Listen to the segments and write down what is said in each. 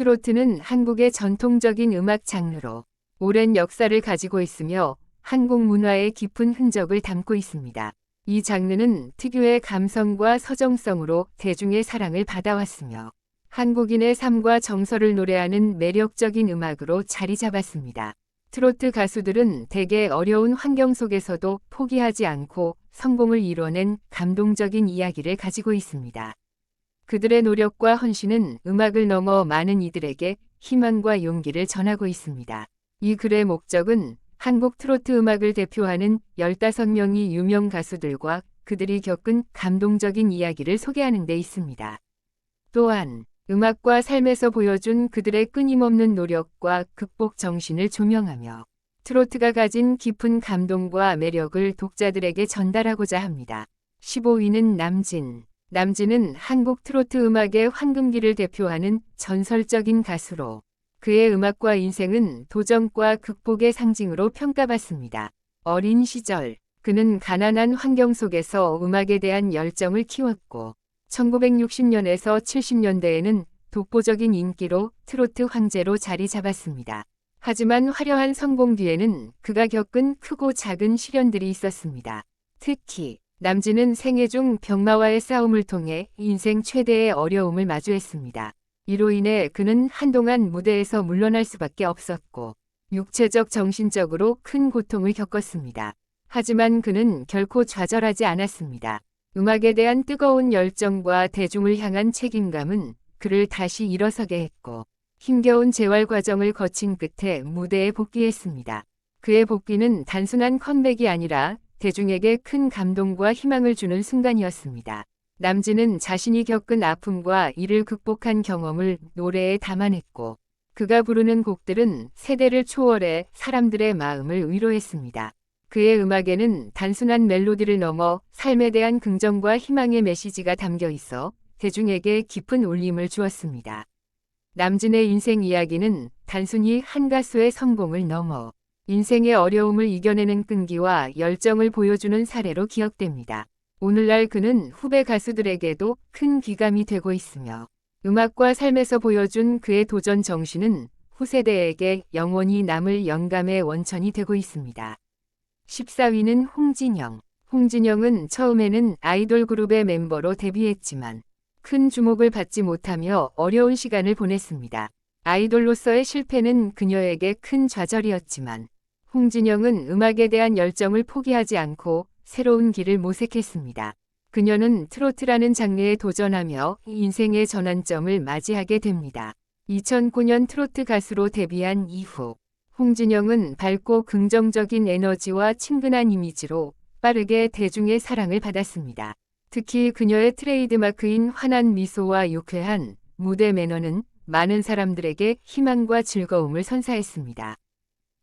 트로트는 한국의 전통적인 음악 장르로 오랜 역사를 가지고 있으며 한국 문화의 깊은 흔적을 담고 있습니다. 이 장르는 특유의 감성과 서정성으로 대중의 사랑을 받아왔으며 한국인의 삶과 정서를 노래하는 매력적인 음악으로 자리 잡았습니다. 트로트 가수들은 대개 어려운 환경 속에서도 포기하지 않고 성공을 이뤄낸 감동적인 이야기를 가지고 있습니다. 그들의 노력과 헌신은 음악을 넘어 많은 이들에게 희망과 용기를 전하고 있습니다. 이 글의 목적은 한국 트로트 음악을 대표하는 15명의 유명 가수들과 그들이 겪은 감동적인 이야기를 소개하는 데 있습니다. 또한 음악과 삶에서 보여준 그들의 끊임없는 노력과 극복 정신을 조명하며 트로트가 가진 깊은 감동과 매력을 독자들에게 전달하고자 합니다. 15위는 남진. 남진은 한국 트로트 음악의 황금기를 대표하는 전설적인 가수로 그의 음악과 인생은 도전과 극복의 상징으로 평가받습니다. 어린 시절, 그는 가난한 환경 속에서 음악에 대한 열정을 키웠고 1960년에서 70년대에는 독보적인 인기로 트로트 황제로 자리 잡았습니다. 하지만 화려한 성공 뒤에는 그가 겪은 크고 작은 시련들이 있었습니다. 특히 남진은 생애 중 병마와의 싸움을 통해 인생 최대의 어려움을 마주했습니다. 이로 인해 그는 한동안 무대에서 물러날 수밖에 없었고 육체적 정신적으로 큰 고통을 겪었습니다. 하지만 그는 결코 좌절하지 않았습니다. 음악에 대한 뜨거운 열정과 대중을 향한 책임감은 그를 다시 일어서게 했고 힘겨운 재활 과정을 거친 끝에 무대에 복귀했습니다. 그의 복귀는 단순한 컴백이 아니라 대중에게 큰 감동과 희망을 주는 순간이었습니다. 남진은 자신이 겪은 아픔과 이를 극복한 경험을 노래에 담아냈고 그가 부르는 곡들은 세대를 초월해 사람들의 마음을 위로했습니다. 그의 음악에는 단순한 멜로디를 넘어 삶에 대한 긍정과 희망의 메시지가 담겨 있어 대중에게 깊은 울림을 주었습니다. 남진의 인생 이야기는 단순히 한 가수의 성공을 넘어 인생의 어려움을 이겨내는 끈기와 열정을 보여주는 사례로 기억됩니다. 오늘날 그는 후배 가수들에게도 큰 귀감이 되고 있으며 음악과 삶에서 보여준 그의 도전 정신은 후세대에게 영원히 남을 영감의 원천이 되고 있습니다. 14위는 홍진영. 홍진영은 처음에는 아이돌 그룹의 멤버로 데뷔했지만 큰 주목을 받지 못하며 어려운 시간을 보냈습니다. 아이돌로서의 실패는 그녀에게 큰 좌절이었지만 홍진영은 음악에 대한 열정을 포기하지 않고 새로운 길을 모색했습니다. 그녀는 트로트라는 장르에 도전하며 인생의 전환점을 맞이하게 됩니다. 2009년 트로트 가수로 데뷔한 이후 홍진영은 밝고 긍정적인 에너지와 친근한 이미지로 빠르게 대중의 사랑을 받았습니다. 특히 그녀의 트레이드마크인 환한 미소와 유쾌한 무대 매너는 많은 사람들에게 희망과 즐거움을 선사했습니다.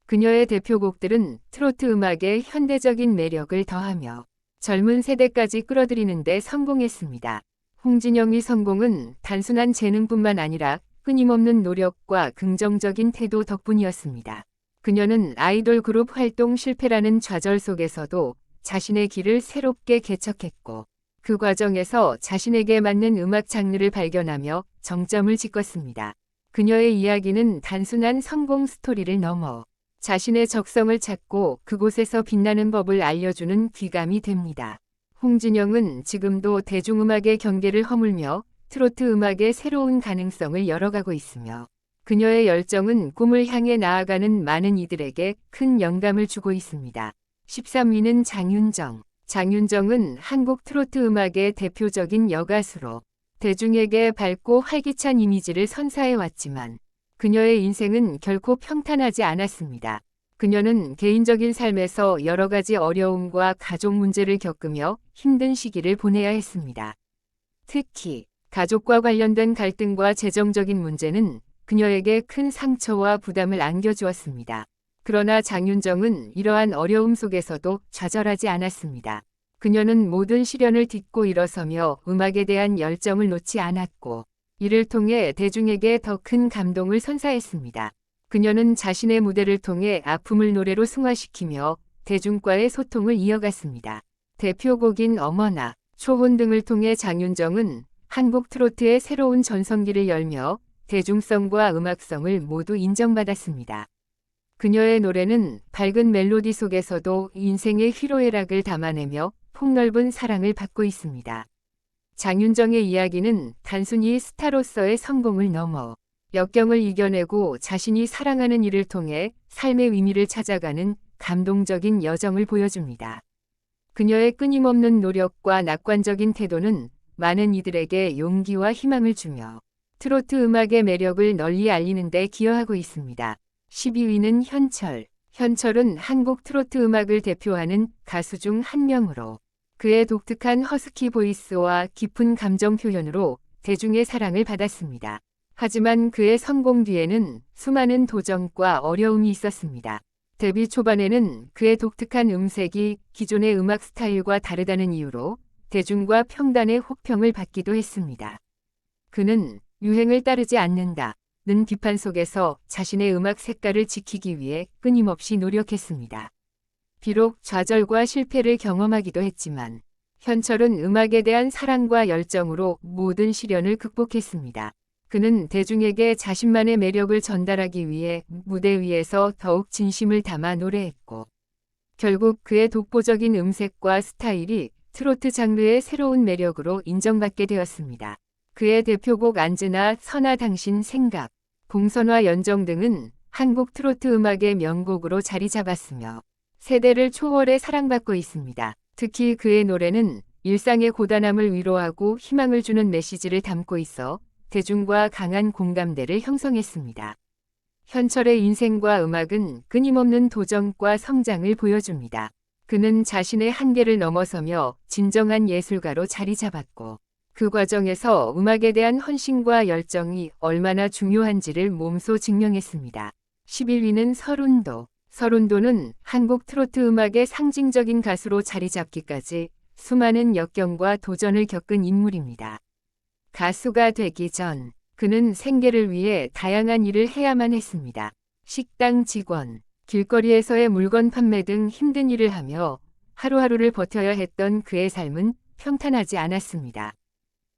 그녀의 대표곡들은 트로트 음악의 현대적인 매력을 더하며 젊은 세대까지 끌어들이는 데 성공했습니다. 홍진영의 성공은 단순한 재능뿐만 아니라 끊임없는 노력과 긍정적인 태도 덕분이었습니다. 그녀는 아이돌 그룹 활동 실패라는 좌절 속에서도 자신의 길을 새롭게 개척했고 그 과정에서 자신에게 맞는 음악 장르를 발견하며 정점을 찍었습니다. 그녀의 이야기는 단순한 성공 스토리를 넘어 자신의 적성을 찾고 그곳에서 빛나는 법을 알려주는 귀감이 됩니다. 홍진영은 지금도 대중음악의 경계를 허물며 트로트 음악의 새로운 가능성을 열어가고 있으며 그녀의 열정은 꿈을 향해 나아가는 많은 이들에게 큰 영감을 주고 있습니다. 13위는 장윤정. 장윤정은 한국 트로트 음악의 대표적인 여가수로 대중에게 밝고 활기찬 이미지를 선사해 왔지만 그녀의 인생은 결코 평탄하지 않았습니다. 그녀는 개인적인 삶에서 여러 가지 어려움과 가족 문제를 겪으며 힘든 시기를 보내야 했습니다. 특히 가족과 관련된 갈등과 재정적인 문제는 그녀에게 큰 상처와 부담을 안겨주었습니다. 그러나 장윤정은 이러한 어려움 속에서도 좌절하지 않았습니다. 그녀는 모든 시련을 딛고 일어서며 음악에 대한 열정을 놓지 않았고 이를 통해 대중에게 더 큰 감동을 선사했습니다. 그녀는 자신의 무대를 통해 아픔을 노래로 승화시키며 대중과의 소통을 이어갔습니다. 대표곡인 어머나, 초혼 등을 통해 장윤정은 한국 트로트의 새로운 전성기를 열며 대중성과 음악성을 모두 인정받았습니다. 그녀의 노래는 밝은 멜로디 속에서도 인생의 희로애락을 담아내며 폭넓은 사랑을 받고 있습니다. 장윤정의 이야기는 단순히 스타로서의 성공을 넘어 역경을 이겨내고 자신이 사랑하는 일을 통해 삶의 의미를 찾아가는 감동적인 여정을 보여줍니다. 그녀의 끊임없는 노력과 낙관적인 태도는 많은 이들에게 용기와 희망을 주며 트로트 음악의 매력을 널리 알리는 데 기여하고 있습니다. 12위는 현철. 현철은 한국 트로트 음악을 대표하는 가수 중 한 명으로 그의 독특한 허스키 보이스와 깊은 감정 표현으로 대중의 사랑을 받았습니다. 하지만 그의 성공 뒤에는 수많은 도전과 어려움이 있었습니다. 데뷔 초반에는 그의 독특한 음색이 기존의 음악 스타일과 다르다는 이유로 대중과 평단의 혹평을 받기도 했습니다. 그는 유행을 따르지 않는다. 는 비판 속에서 자신의 음악 색깔을 지키기 위해 끊임없이 노력했습니다. 비록 좌절과 실패를 경험하기도 했지만 현철은 음악에 대한 사랑과 열정으로 모든 시련을 극복했습니다. 그는 대중에게 자신만의 매력을 전달하기 위해 무대 위에서 더욱 진심을 담아 노래했고 결국 그의 독보적인 음색과 스타일이 트로트 장르의 새로운 매력으로 인정받게 되었습니다. 그의 대표곡 안즈나 선아 당신 생각, 봉선화 연정 등은 한국 트로트 음악의 명곡으로 자리 잡았으며 세대를 초월해 사랑받고 있습니다. 특히 그의 노래는 일상의 고단함을 위로하고 희망을 주는 메시지를 담고 있어 대중과 강한 공감대를 형성했습니다. 현철의 인생과 음악은 끊임없는 도전과 성장을 보여줍니다. 그는 자신의 한계를 넘어서며 진정한 예술가로 자리 잡았고 그 과정에서 음악에 대한 헌신과 열정이 얼마나 중요한지를 몸소 증명했습니다. 11위는 설운도. 설운도는 한국 트로트 음악의 상징적인 가수로 자리 잡기까지 수많은 역경과 도전을 겪은 인물입니다. 가수가 되기 전 그는 생계를 위해 다양한 일을 해야만 했습니다. 식당 직원, 길거리에서의 물건 판매 등 힘든 일을 하며 하루하루를 버텨야 했던 그의 삶은 평탄하지 않았습니다.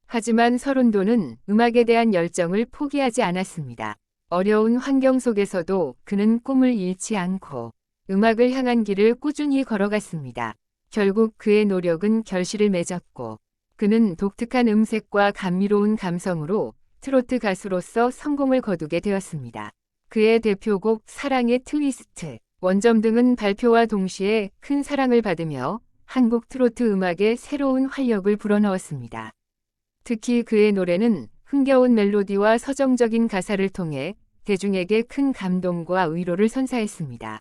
하지만 서른도는 음악에 대한 열정을 포기하지 않았습니다. 어려운 환경 속에서도 그는 꿈을 잃지 않고 음악을 향한 길을 꾸준히 걸어갔습니다. 결국 그의 노력은 결실을 맺었고 그는 독특한 음색과 감미로운 감성으로 트로트 가수로서 성공을 거두게 되었습니다. 그의 대표곡 사랑의 트위스트, 원점 등은 발표와 동시에 큰 사랑을 받으며 한국 트로트 음악에 새로운 활력을 불어넣었습니다. 특히 그의 노래는 흥겨운 멜로디와 서정적인 가사를 통해 대중에게 큰 감동과 위로를 선사했습니다.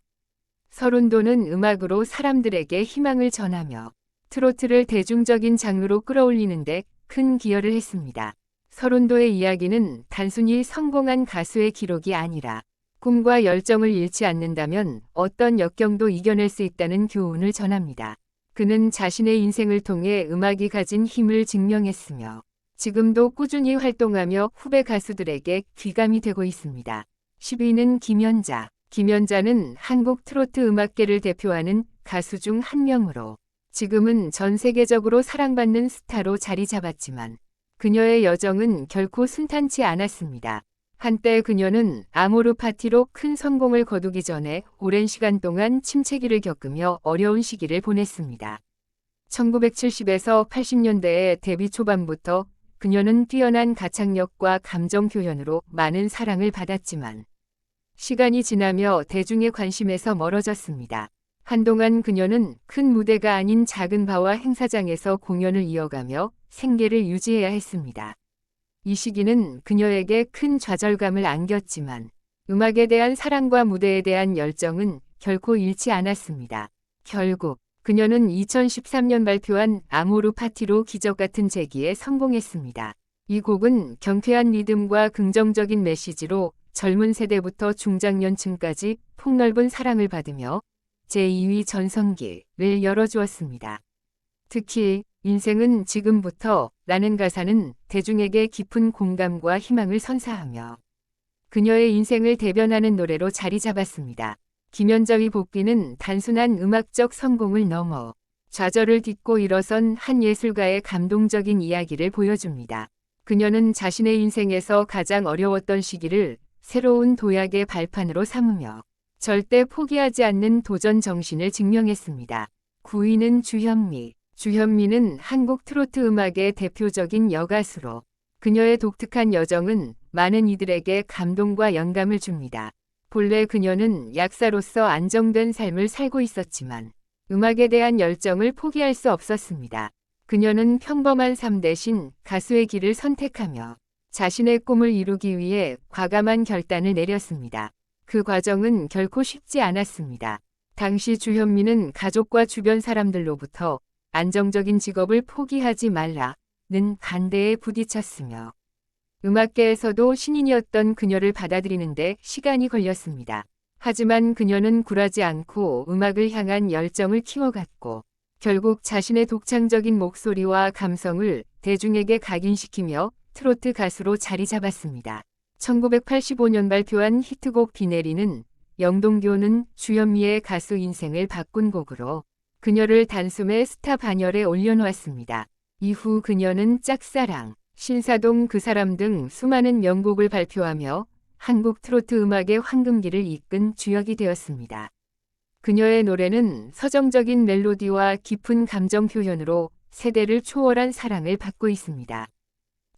서른도는 음악으로 사람들에게 희망을 전하며 트로트를 대중적인 장르로 끌어올리는데 큰 기여를 했습니다. 서른도의 이야기는 단순히 성공한 가수의 기록이 아니라 꿈과 열정을 잃지 않는다면 어떤 역경도 이겨낼 수 있다는 교훈을 전합니다. 그는 자신의 인생을 통해 음악이 가진 힘을 증명했으며 지금도 꾸준히 활동하며 후배 가수들에게 귀감이 되고 있습니다. 10위는 김연자. 김연자는 한국 트로트 음악계를 대표하는 가수 중 한 명으로 지금은 전 세계적으로 사랑받는 스타로 자리 잡았지만 그녀의 여정은 결코 순탄치 않았습니다. 한때 그녀는 아모르 파티로 큰 성공을 거두기 전에 오랜 시간 동안 침체기를 겪으며 어려운 시기를 보냈습니다. 1970에서 80년대의 데뷔 초반부터 그녀는 뛰어난 가창력과 감정 표현으로 많은 사랑을 받았지만 시간이 지나며 대중의 관심에서 멀어졌습니다. 한동안 그녀는 큰 무대가 아닌 작은 바와 행사장에서 공연을 이어가며 생계를 유지해야 했습니다. 이 시기는 그녀에게 큰 좌절감을 안겼지만 음악에 대한 사랑과 무대에 대한 열정은 결코 잃지 않았습니다. 결국 그녀는 2013년 발표한 아모르 파티로 기적 같은 재기에 성공했습니다. 이 곡은 경쾌한 리듬과 긍정적인 메시지로 젊은 세대부터 중장년층까지 폭넓은 사랑을 받으며 제2위 전성기를 열어주었습니다. 특히 인생은 지금부터 라는 가사는 대중에게 깊은 공감과 희망을 선사하며 그녀의 인생을 대변하는 노래로 자리 잡았습니다. 김연정의 복귀는 단순한 음악적 성공을 넘어 좌절을 딛고 일어선 한 예술가의 감동적인 이야기를 보여줍니다. 그녀는 자신의 인생에서 가장 어려웠던 시기를 새로운 도약의 발판으로 삼으며 절대 포기하지 않는 도전 정신을 증명했습니다. 9위는 주현미. 주현미는 한국 트로트 음악의 대표적인 여가수로 그녀의 독특한 여정은 많은 이들에게 감동과 영감을 줍니다. 본래 그녀는 약사로서 안정된 삶을 살고 있었지만 음악에 대한 열정을 포기할 수 없었습니다. 그녀는 평범한 삶 대신 가수의 길을 선택하며 자신의 꿈을 이루기 위해 과감한 결단을 내렸습니다. 그 과정은 결코 쉽지 않았습니다. 당시 주현미는 가족과 주변 사람들로부터 안정적인 직업을 포기하지 말라는 반대에 부딪혔으며 음악계에서도 신인이었던 그녀를 받아들이는데 시간이 걸렸습니다. 하지만 그녀는 굴하지 않고 음악을 향한 열정을 키워갔고 결국 자신의 독창적인 목소리와 감성을 대중에게 각인시키며 트로트 가수로 자리 잡았습니다. 1985년 발표한 히트곡 비 내리는 영동교는 주현미의 가수 인생을 바꾼 곡으로 그녀를 단숨에 스타 반열에 올려놓았습니다. 이후 그녀는 짝사랑, 신사동 그 사람 등 수많은 명곡을 발표하며 한국 트로트 음악의 황금기를 이끈 주역이 되었습니다. 그녀의 노래는 서정적인 멜로디와 깊은 감정 표현으로 세대를 초월한 사랑을 받고 있습니다.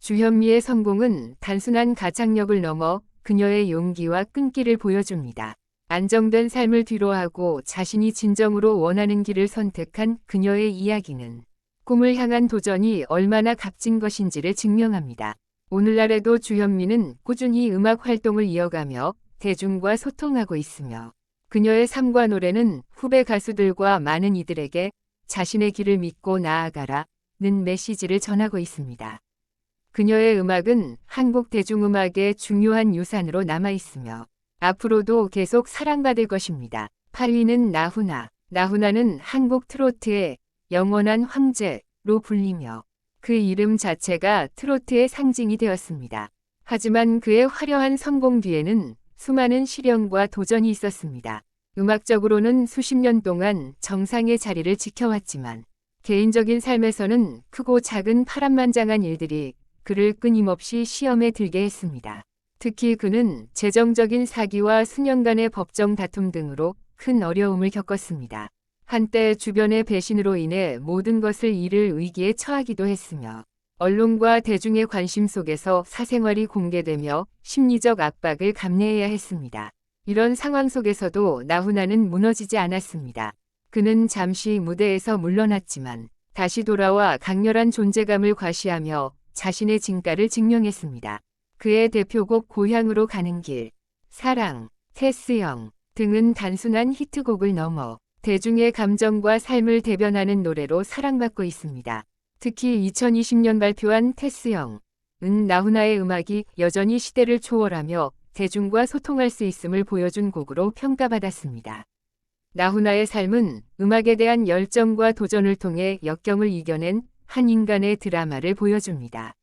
주현미의 성공은 단순한 가창력을 넘어 그녀의 용기와 끈기를 보여줍니다. 안정된 삶을 뒤로하고 자신이 진정으로 원하는 길을 선택한 그녀의 이야기는 꿈을 향한 도전이 얼마나 값진 것인지를 증명합니다. 오늘날에도 주현미는 꾸준히 음악 활동을 이어가며 대중과 소통하고 있으며 그녀의 삶과 노래는 후배 가수들과 많은 이들에게 자신의 길을 믿고 나아가라 는 메시지를 전하고 있습니다. 그녀의 음악은 한국 대중음악의 중요한 유산으로 남아있으며 앞으로도 계속 사랑받을 것입니다. 8위는 나훈아. 나훈아는 한국 트로트의 영원한 황제로 불리며 그 이름 자체가 트로트의 상징이 되었습니다. 하지만 그의 화려한 성공 뒤에는 수많은 시련과 도전이 있었습니다. 음악적으로는 수십 년 동안 정상의 자리를 지켜왔지만 개인적인 삶에서는 크고 작은 파란만장한 일들이 그를 끊임없이 시험에 들게 했습니다. 특히 그는 재정적인 사기와 수년간의 법정 다툼 등으로 큰 어려움을 겪었습니다. 한때 주변의 배신으로 인해 모든 것을 잃을 위기에 처하기도 했으며 언론과 대중의 관심 속에서 사생활이 공개되며 심리적 압박을 감내해야 했습니다. 이런 상황 속에서도 나훈아는 무너지지 않았습니다. 그는 잠시 무대에서 물러났지만 다시 돌아와 강렬한 존재감을 과시하며 자신의 진가를 증명했습니다. 그의 대표곡 고향으로 가는 길, 사랑, 테스형 등은 단순한 히트곡을 넘어 대중의 감정과 삶을 대변하는 노래로 사랑받고 있습니다. 특히 2020년 발표한 테스형, 은 나훈아의 음악이 여전히 시대를 초월하며 대중과 소통할 수 있음을 보여준 곡으로 평가받았습니다. 나훈아의 삶은 음악에 대한 열정과 도전을 통해 역경을 이겨낸 한 인간의 드라마를 보여줍니다.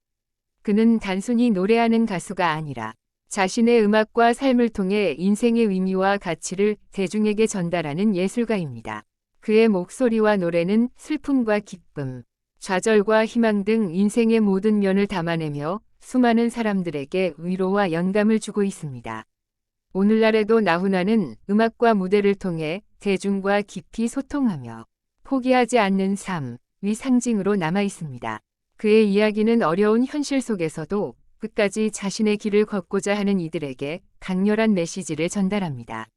그는 단순히 노래하는 가수가 아니라 자신의 음악과 삶을 통해 인생의 의미와 가치를 대중에게 전달하는 예술가입니다. 그의 목소리와 노래는 슬픔과 기쁨, 좌절과 희망 등 인생의 모든 면을 담아내며 수많은 사람들에게 위로와 영감을 주고 있습니다. 오늘날에도 나훈아는 음악과 무대를 통해 대중과 깊이 소통하며 포기하지 않는 삶, 위 상징으로 남아 있습니다. 그의 이야기는 어려운 현실 속에서도 끝까지 자신의 길을 걷고자 하는 이들에게 강렬한 메시지를 전달합니다.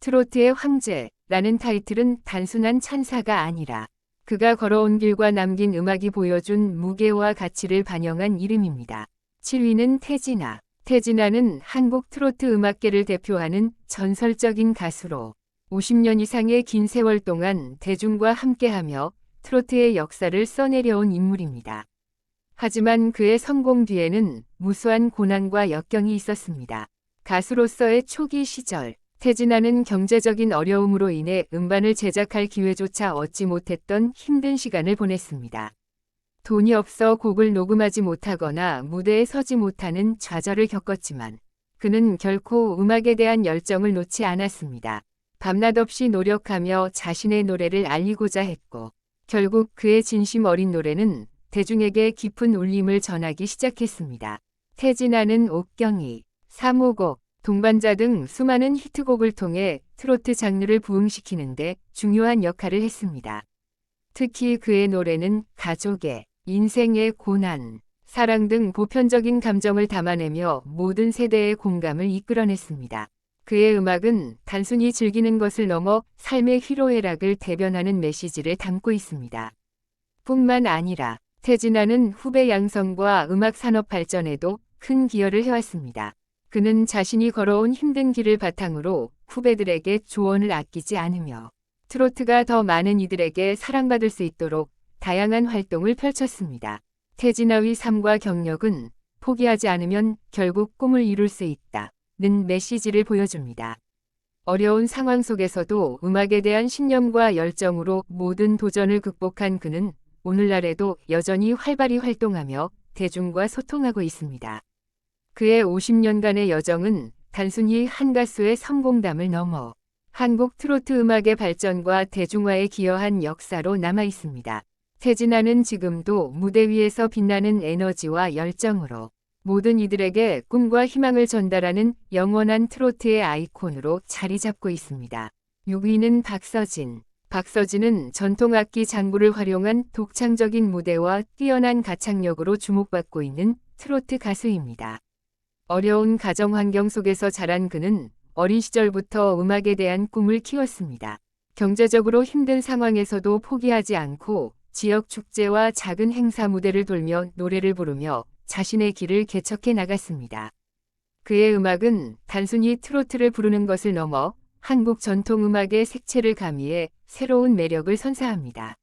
트로트의 황제라는 타이틀은 단순한 찬사가 아니라 그가 걸어온 길과 남긴 음악이 보여준 무게와 가치를 반영한 이름입니다. 7위는 태진아. 태진아는 한국 트로트 음악계를 대표하는 전설적인 가수로 50년 이상의 긴 세월 동안 대중과 함께하며 트로트의 역사를 써내려온 인물입니다. 하지만 그의 성공 뒤에는 무수한 고난과 역경이 있었습니다. 가수로서의 초기 시절, 태진아는 경제적인 어려움으로 인해 음반을 제작할 기회조차 얻지 못했던 힘든 시간을 보냈습니다. 돈이 없어 곡을 녹음하지 못하거나 무대에 서지 못하는 좌절을 겪었지만 그는 결코 음악에 대한 열정을 놓지 않았습니다. 밤낮 없이 노력하며 자신의 노래를 알리고자 했고 결국 그의 진심 어린 노래는 대중에게 깊은 울림을 전하기 시작했습니다. 태진아는 옥경이, 사무곡, 동반자 등 수많은 히트곡을 통해 트로트 장르를 부흥시키는데 중요한 역할을 했습니다. 특히 그의 노래는 가족의, 인생의 고난, 사랑 등 보편적인 감정을 담아내며 모든 세대의 공감을 이끌어냈습니다. 그의 음악은 단순히 즐기는 것을 넘어 삶의 희로애락을 대변하는 메시지를 담고 있습니다. 뿐만 아니라 태진아는 후배 양성과 음악 산업 발전에도 큰 기여를 해왔습니다. 그는 자신이 걸어온 힘든 길을 바탕으로 후배들에게 조언을 아끼지 않으며 트로트가 더 많은 이들에게 사랑받을 수 있도록 다양한 활동을 펼쳤습니다. 태진아의 삶과 경력은 포기하지 않으면 결국 꿈을 이룰 수 있다. 는 메시지를 보여줍니다. 어려운 상황 속에서도 음악에 대한 신념과 열정으로 모든 도전을 극복한 그는 오늘날에도 여전히 활발히 활동하며 대중과 소통하고 있습니다. 그의 50년간의 여정은 단순히 한 가수의 성공담을 넘어 한국 트로트 음악의 발전과 대중화에 기여한 역사로 남아 있습니다. 태진아는 지금도 무대 위에서 빛나는 에너지와 열정으로 모든 이들에게 꿈과 희망을 전달하는 영원한 트로트의 아이콘으로 자리 잡고 있습니다. 6위는 박서진. 박서진은 전통악기 장구를 활용한 독창적인 무대와 뛰어난 가창력으로 주목받고 있는 트로트 가수입니다. 어려운 가정 환경 속에서 자란 그는 어린 시절부터 음악에 대한 꿈을 키웠습니다. 경제적으로 힘든 상황에서도 포기하지 않고 지역 축제와 작은 행사 무대를 돌며 노래를 부르며 자신의 길을 개척해 나갔습니다. 그의 음악은 단순히 트로트를 부르는 것을 넘어 한국 전통 음악의 색채를 가미해 새로운 매력을 선사합니다.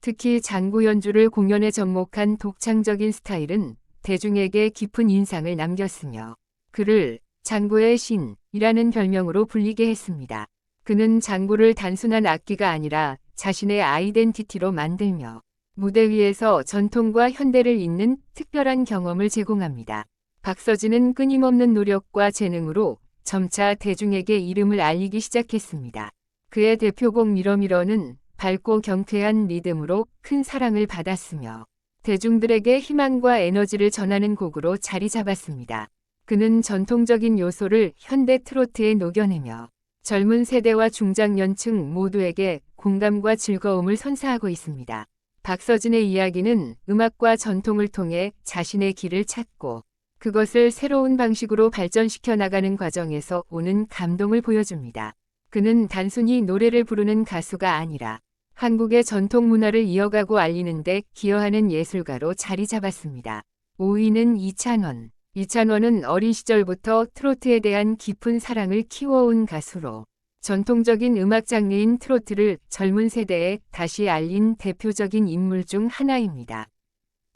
특히 장구 연주를 공연에 접목한 독창적인 스타일은 대중에게 깊은 인상을 남겼으며 그를 장구의 신이라는 별명으로 불리게 했습니다. 그는 장구를 단순한 악기가 아니라 자신의 아이덴티티로 만들며 무대 위에서 전통과 현대를 잇는 특별한 경험을 제공합니다. 박서진은 끊임없는 노력과 재능으로 점차 대중에게 이름을 알리기 시작했습니다. 그의 대표곡 미러미러는 밝고 경쾌한 리듬으로 큰 사랑을 받았으며 대중들에게 희망과 에너지를 전하는 곡으로 자리 잡았습니다. 그는 전통적인 요소를 현대 트로트에 녹여내며 젊은 세대와 중장년층 모두에게 공감과 즐거움을 선사하고 있습니다. 박서진의 이야기는 음악과 전통을 통해 자신의 길을 찾고 그것을 새로운 방식으로 발전시켜 나가는 과정에서 오는 감동을 보여줍니다. 그는 단순히 노래를 부르는 가수가 아니라 한국의 전통 문화를 이어가고 알리는데 기여하는 예술가로 자리 잡았습니다. 5위는 이찬원. 이찬원은 어린 시절부터 트로트에 대한 깊은 사랑을 키워온 가수로 전통적인 음악 장르인 트로트를 젊은 세대에 다시 알린 대표적인 인물 중 하나입니다.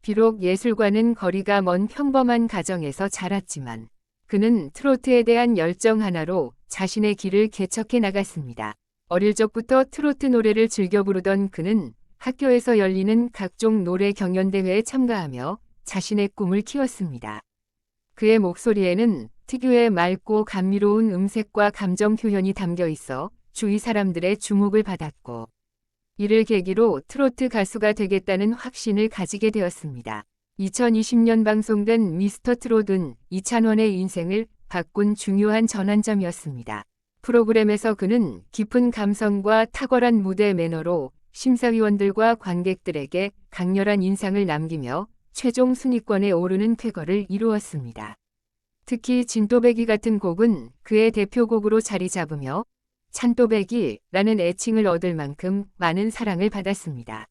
비록 예술과는 거리가 먼 평범한 가정에서 자랐지만 그는 트로트에 대한 열정 하나로 자신의 길을 개척해 나갔습니다. 어릴 적부터 트로트 노래를 즐겨 부르던 그는 학교에서 열리는 각종 노래 경연대회에 참가하며 자신의 꿈을 키웠습니다. 그의 목소리에는 특유의 맑고 감미로운 음색과 감정 표현이 담겨 있어 주위 사람들의 주목을 받았고 이를 계기로 트로트 가수가 되겠다는 확신을 가지게 되었습니다. 2020년 방송된 미스터 트롯은 이찬원의 인생을 바꾼 중요한 전환점이었습니다. 프로그램에서 그는 깊은 감성과 탁월한 무대 매너로 심사위원들과 관객들에게 강렬한 인상을 남기며 최종 순위권에 오르는 쾌거를 이루었습니다. 특히 진또배기 같은 곡은 그의 대표곡으로 자리 잡으며 찬또배기라는 애칭을 얻을 만큼 많은 사랑을 받았습니다.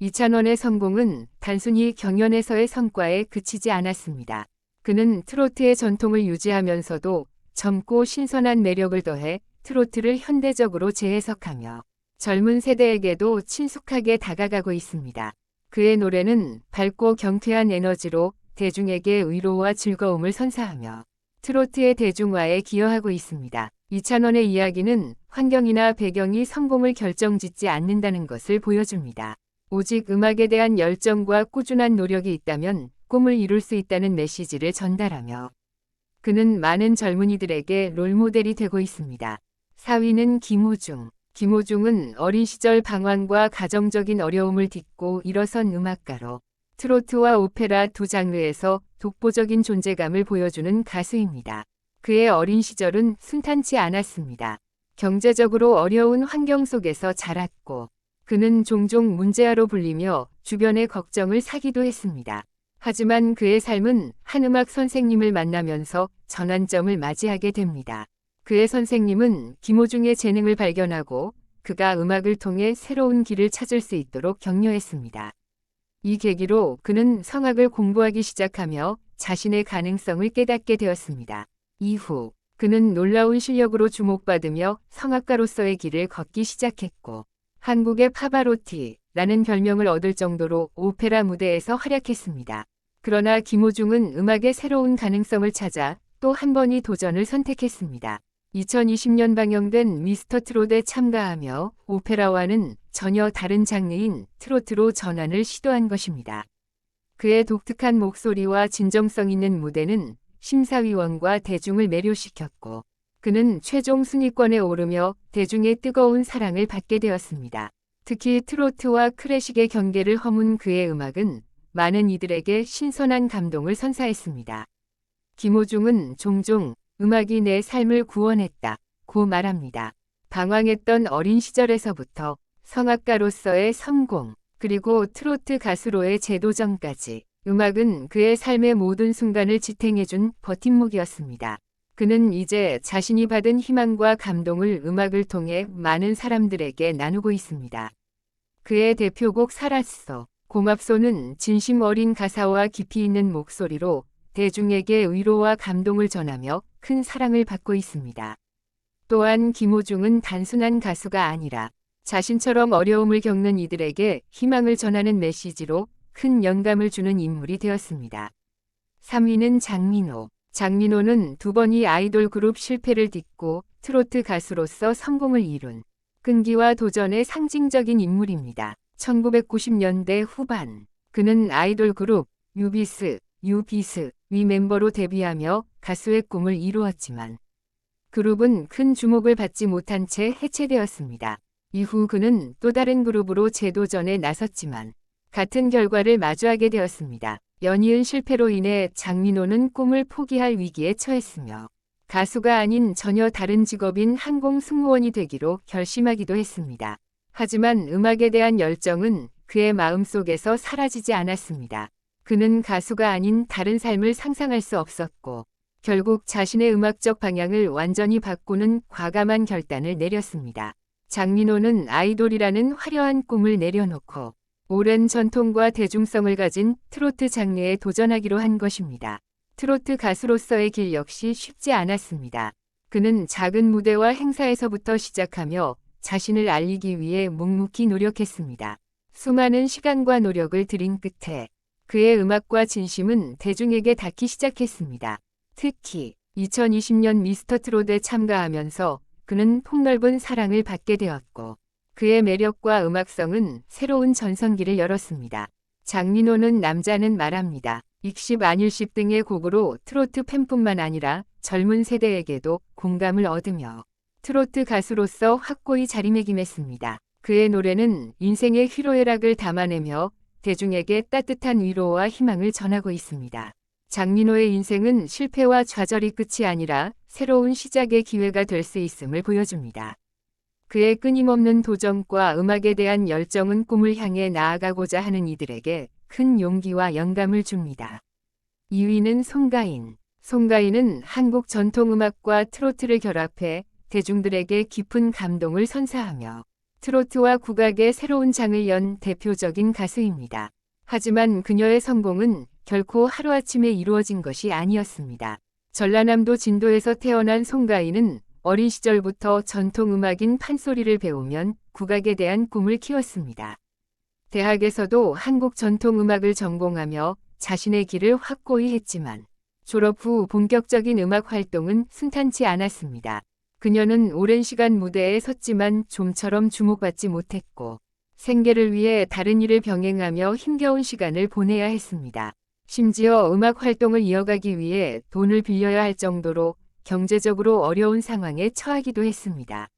이찬원의 성공은 단순히 경연에서의 성과에 그치지 않았습니다. 그는 트로트의 전통을 유지하면서도 젊고 신선한 매력을 더해 트로트를 현대적으로 재해석하며 젊은 세대에게도 친숙하게 다가가고 있습니다. 그의 노래는 밝고 경쾌한 에너지로 대중에게 의로와 즐거움을 선사하며 트로트의 대중화에 기여하고 있습니다. 이찬원의 이야기는 환경이나 배경이 성공을 결정짓지 않는다는 것을 보여줍니다. 오직 음악에 대한 열정과 꾸준한 노력이 있다면 꿈을 이룰 수 있다는 메시지를 전달하며 그는 많은 젊은이들에게 롤모델이 되고 있습니다. 4위는 김호중. 김호중은 어린 시절 방황과 가정적인 어려움을 딛고 일어선 음악가로 트로트와 오페라 두 장르에서 독보적인 존재감을 보여주는 가수입니다. 그의 어린 시절은 순탄치 않았습니다. 경제적으로 어려운 환경 속에서 자랐고 그는 종종 문제아로 불리며 주변의 걱정을 사기도 했습니다. 하지만 그의 삶은 한 음악 선생님을 만나면서 전환점을 맞이하게 됩니다. 그의 선생님은 김호중의 재능을 발견하고 그가 음악을 통해 새로운 길을 찾을 수 있도록 격려했습니다. 이 계기로 그는 성악을 공부하기 시작하며 자신의 가능성을 깨닫게 되었습니다. 이후 그는 놀라운 실력으로 주목받으며 성악가로서의 길을 걷기 시작했고 한국의 파바로티라는 별명을 얻을 정도로 오페라 무대에서 활약했습니다. 그러나 김호중은 음악의 새로운 가능성을 찾아 또 한 번이 도전을 선택했습니다. 2020년 방영된 미스터 트롯에 참가하며 오페라와는 전혀 다른 장르인 트로트로 전환을 시도한 것입니다. 그의 독특한 목소리와 진정성 있는 무대는 심사위원과 대중을 매료시켰고 그는 최종 순위권에 오르며 대중의 뜨거운 사랑을 받게 되었습니다. 특히 트로트와 클래식의 경계를 허문 그의 음악은 많은 이들에게 신선한 감동을 선사했습니다. 김호중은 종종 음악이 내 삶을 구원했다. 고 말합니다. 방황했던 어린 시절에서부터 성악가로서의 성공, 그리고 트로트 가수로의 재도전까지 음악은 그의 삶의 모든 순간을 지탱해준 버팀목이었습니다. 그는 이제 자신이 받은 희망과 감동을 음악을 통해 많은 사람들에게 나누고 있습니다. 그의 대표곡 살았어, 고맙소는 진심 어린 가사와 깊이 있는 목소리로 대중에게 위로와 감동을 전하며 큰 사랑을 받고 있습니다. 또한 김호중은 단순한 가수가 아니라 자신처럼 어려움을 겪는 이들에게 희망을 전하는 메시지로 큰 영감을 주는 인물이 되었습니다. 3위는 장민호. 장민호는 두 번이 아이돌 그룹 실패를 딛고 트로트 가수로서 성공을 이룬 끈기와 도전의 상징적인 인물입니다. 1990년대 후반 그는 아이돌 그룹 유비스, 유비스 위 멤버로 데뷔하며 가수의 꿈을 이루었지만 그룹은 큰 주목을 받지 못한 채 해체되었습니다. 이후 그는 또 다른 그룹으로 재도전에 나섰지만 같은 결과를 마주하게 되었습니다. 연이은 실패로 인해 장민호는 꿈을 포기할 위기에 처했으며 가수가 아닌 전혀 다른 직업인 항공 승무원이 되기로 결심하기도 했습니다. 하지만 음악에 대한 열정은 그의 마음속에서 사라지지 않았습니다. 그는 가수가 아닌 다른 삶을 상상할 수 없었고 결국 자신의 음악적 방향을 완전히 바꾸는 과감한 결단을 내렸습니다. 장민호는 아이돌이라는 화려한 꿈을 내려놓고 오랜 전통과 대중성을 가진 트로트 장르에 도전하기로 한 것입니다. 트로트 가수로서의 길 역시 쉽지 않았습니다. 그는 작은 무대와 행사에서부터 시작하며 자신을 알리기 위해 묵묵히 노력했습니다. 수많은 시간과 노력을 들인 끝에 그의 음악과 진심은 대중에게 닿기 시작했습니다. 특히 2020년 미스터 트롯에 참가하면서 그는 폭넓은 사랑을 받게 되었고 그의 매력과 음악성은 새로운 전성기를 열었습니다. 장민호는 남자는 말합니다. 익십 안일십 등의 곡으로 트로트 팬뿐만 아니라 젊은 세대에게도 공감을 얻으며 트로트 가수로서 확고히 자리매김했습니다. 그의 노래는 인생의 희로애락을 담아내며 대중에게 따뜻한 위로와 희망을 전하고 있습니다. 장민호의 인생은 실패와 좌절이 끝이 아니라 새로운 시작의 기회가 될 수 있음을 보여줍니다. 그의 끊임없는 도전과 음악에 대한 열정은 꿈을 향해 나아가고자 하는 이들에게 큰 용기와 영감을 줍니다. 2위는 송가인. 송가인은 한국 전통음악과 트로트를 결합해 대중들에게 깊은 감동을 선사하며 트로트와 국악의 새로운 장을 연 대표적인 가수입니다. 하지만 그녀의 성공은 결코 하루아침에 이루어진 것이 아니었습니다. 전라남도 진도에서 태어난 송가인은 어린 시절부터 전통음악인 판소리를 배우면 국악에 대한 꿈을 키웠습니다. 대학에서도 한국 전통음악을 전공하며 자신의 길을 확고히 했지만 졸업 후 본격적인 음악 활동은 순탄치 않았습니다. 그녀는 오랜 시간 무대에 섰지만 좀처럼 주목받지 못했고 생계를 위해 다른 일을 병행하며 힘겨운 시간을 보내야 했습니다. 심지어 음악 활동을 이어가기 위해 돈을 빌려야 할 정도로 경제적으로 어려운 상황에 처하기도 했습니다.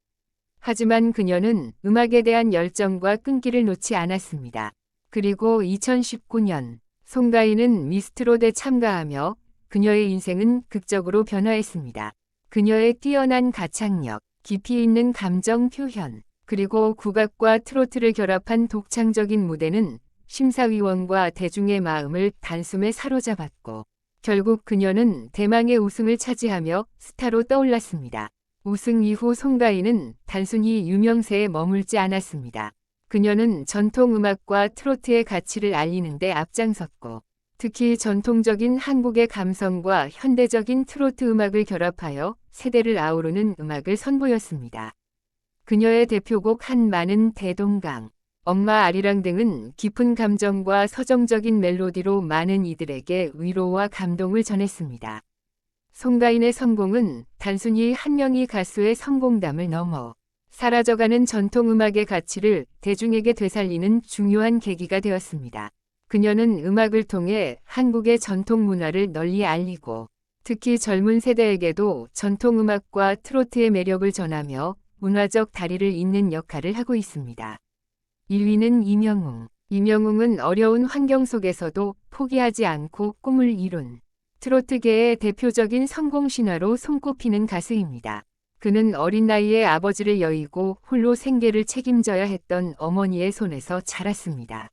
하지만 그녀는 음악에 대한 열정과 끈기를 놓지 않았습니다. 그리고 2019년 송가인은 미스트롯에 참가하며 그녀의 인생은 극적으로 변화했습니다. 그녀의 뛰어난 가창력, 깊이 있는 감정 표현, 그리고 국악과 트로트를 결합한 독창적인 무대는 심사위원과 대중의 마음을 단숨에 사로잡았고 결국 그녀는 대망의 우승을 차지하며 스타로 떠올랐습니다. 우승 이후 송가인은 단순히 유명세에 머물지 않았습니다. 그녀는 전통 음악과 트로트의 가치를 알리는 데 앞장섰고 특히 전통적인 한국의 감성과 현대적인 트로트 음악을 결합하여 세대를 아우르는 음악을 선보였습니다. 그녀의 대표곡 한 많은 대동강, 엄마 아리랑 등은 깊은 감정과 서정적인 멜로디로 많은 이들에게 위로와 감동을 전했습니다. 송가인의 성공은 단순히 한 명의 가수의 성공담을 넘어 사라져가는 전통음악의 가치를 대중에게 되살리는 중요한 계기가 되었습니다. 그녀는 음악을 통해 한국의 전통 문화를 널리 알리고 특히 젊은 세대에게도 전통음악과 트로트의 매력을 전하며 문화적 다리를 잇는 역할을 하고 있습니다. 1위는 이명웅. 이명웅은 어려운 환경 속에서도 포기하지 않고 꿈을 이룬 트로트계의 대표적인 성공 신화로 손꼽히는 가수입니다. 그는 어린 나이에 아버지를 여의고 홀로 생계를 책임져야 했던 어머니의 손에서 자랐습니다.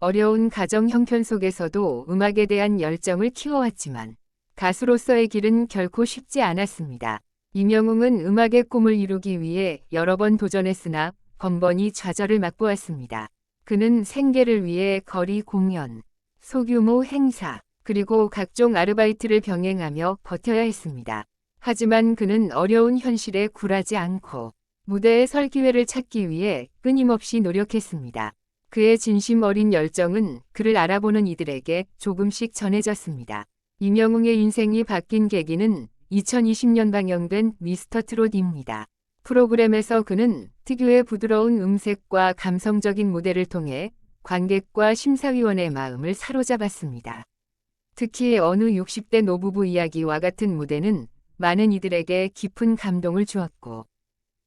어려운 가정 형편 속에서도 음악에 대한 열정을 키워왔지만 가수로서의 길은 결코 쉽지 않았습니다. 이명웅은 음악의 꿈을 이루기 위해 여러 번 도전했으나 번번이 좌절을 맛보았습니다. 그는 생계를 위해 거리 공연, 소규모 행사, 그리고 각종 아르바이트를 병행하며 버텨야 했습니다. 하지만 그는 어려운 현실에 굴하지 않고 무대에 설 기회를 찾기 위해 끊임없이 노력했습니다. 그의 진심 어린 열정은 그를 알아보는 이들에게 조금씩 전해졌습니다. 이명웅의 인생이 바뀐 계기는 2020년 방영된 미스터 트롯입니다. 프로그램에서 그는 특유의 부드러운 음색과 감성적인 무대를 통해 관객과 심사위원의 마음을 사로잡았습니다. 특히 어느 60대 노부부 이야기와 같은 무대는 많은 이들에게 깊은 감동을 주었고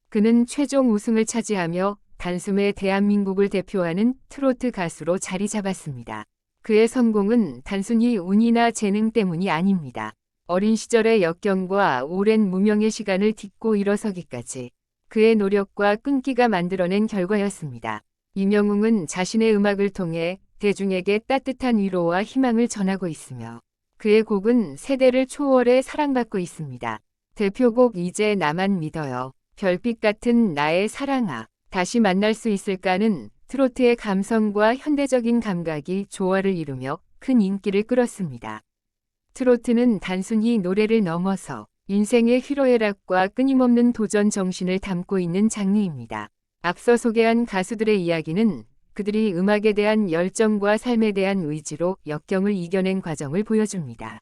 그는 최종 우승을 차지하며 단숨에 대한민국을 대표하는 트로트 가수로 자리 잡았습니다. 그의 성공은 단순히 운이나 재능 때문이 아닙니다. 어린 시절의 역경과 오랜 무명의 시간을 딛고 일어서기까지 그의 노력과 끈기가 만들어낸 결과였습니다. 이명웅은 자신의 음악을 통해 대중에게 따뜻한 위로와 희망을 전하고 있으며 그의 곡은 세대를 초월해 사랑받고 있습니다. 대표곡 이제 나만 믿어요. 별빛 같은 나의 사랑아. 다시 만날 수 있을까는 트로트의 감성과 현대적인 감각이 조화를 이루며 큰 인기를 끌었습니다. 트로트는 단순히 노래를 넘어서 인생의 희로애락과 끊임없는 도전 정신을 담고 있는 장르입니다. 앞서 소개한 가수들의 이야기는 그들이 음악에 대한 열정과 삶에 대한 의지로 역경을 이겨낸 과정을 보여줍니다.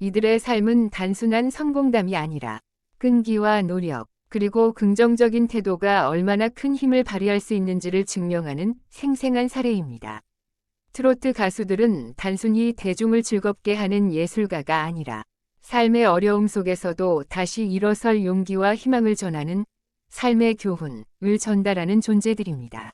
이들의 삶은 단순한 성공담이 아니라 끈기와 노력, 그리고 긍정적인 태도가 얼마나 큰 힘을 발휘할 수 있는지를 증명하는 생생한 사례입니다. 트로트 가수들은 단순히 대중을 즐겁게 하는 예술가가 아니라 삶의 어려움 속에서도 다시 일어설 용기와 희망을 전하는 삶의 교훈을 전달하는 존재들입니다.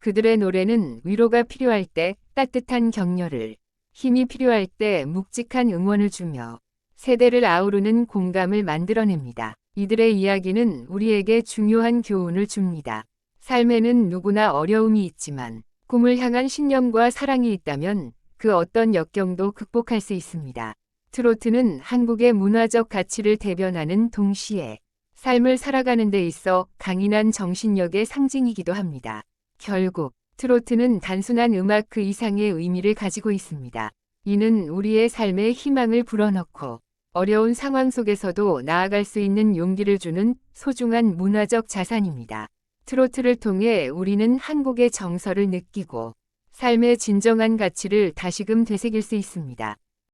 그들의 노래는 위로가 필요할 때 따뜻한 격려를, 힘이 필요할 때 묵직한 응원을 주며 세대를 아우르는 공감을 만들어냅니다. 이들의 이야기는 우리에게 중요한 교훈을 줍니다. 삶에는 누구나 어려움이 있지만 꿈을 향한 신념과 사랑이 있다면 그 어떤 역경도 극복할 수 있습니다. 트로트는 한국의 문화적 가치를 대변하는 동시에 삶을 살아가는 데 있어 강인한 정신력의 상징이기도 합니다. 결국 트로트는 단순한 음악 그 이상의 의미를 가지고 있습니다. 이는 우리의 삶에 희망을 불어넣고 어려운 상황 속에서도 나아갈 수 있는 용기를 주는 소중한 문화적 자산입니다. 트로트를 통해 우리는 한국의 정서를 느끼고 삶의 진정한 가치를 다시금 되새길 수 있습니다.